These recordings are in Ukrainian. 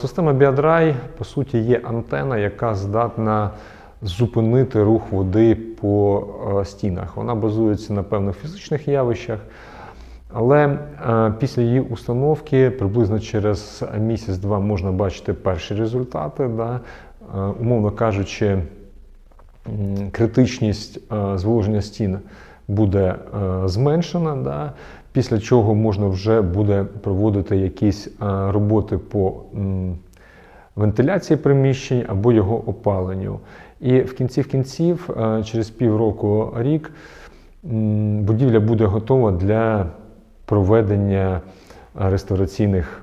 Система Біодрай, по суті, є антена, яка здатна зупинити рух води по е, стінах. Вона базується на певних фізичних явищах. Але е, після її установки приблизно через місяць-два можна бачити перші результати. Да? Е, умовно кажучи, критичність зволоження стін буде е, зменшена, да? після чого можна вже буде проводити якісь е, роботи по вентиляції приміщень або його опаленню. І в кінці в кінців, е, через півроку рік, будівля буде готова для проведення реставраційних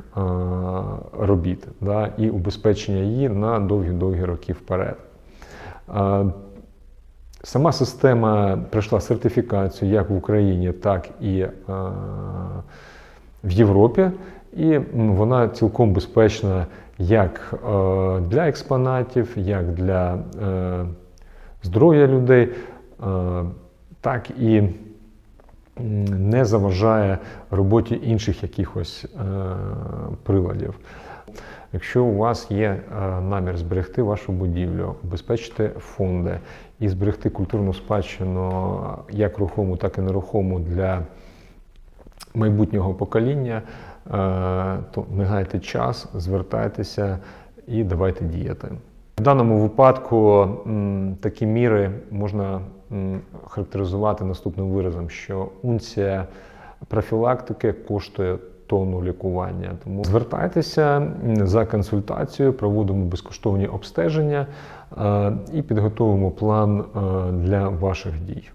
робіт да, і убезпечення її на довгі-довгі роки вперед. Сама система пройшла сертифікацію як в Україні, так і е, в Європі, і вона цілком безпечна як е, для експонатів, як для е, здоров'я людей, так і не заважає роботі інших якихось приладів. Якщо у вас є е, намір зберегти вашу будівлю, убезпечити фонди і зберегти культурну спадщину як рухому, так і нерухому для майбутнього покоління, е, то не гайте час, звертайтеся і давайте діяти. В даному випадку такі міри можна характеризувати наступним виразом, що унція профілактики коштує тонну лікування. Тому звертайтеся за консультацією, проводимо безкоштовні обстеження е, і підготовимо план е, для ваших дій.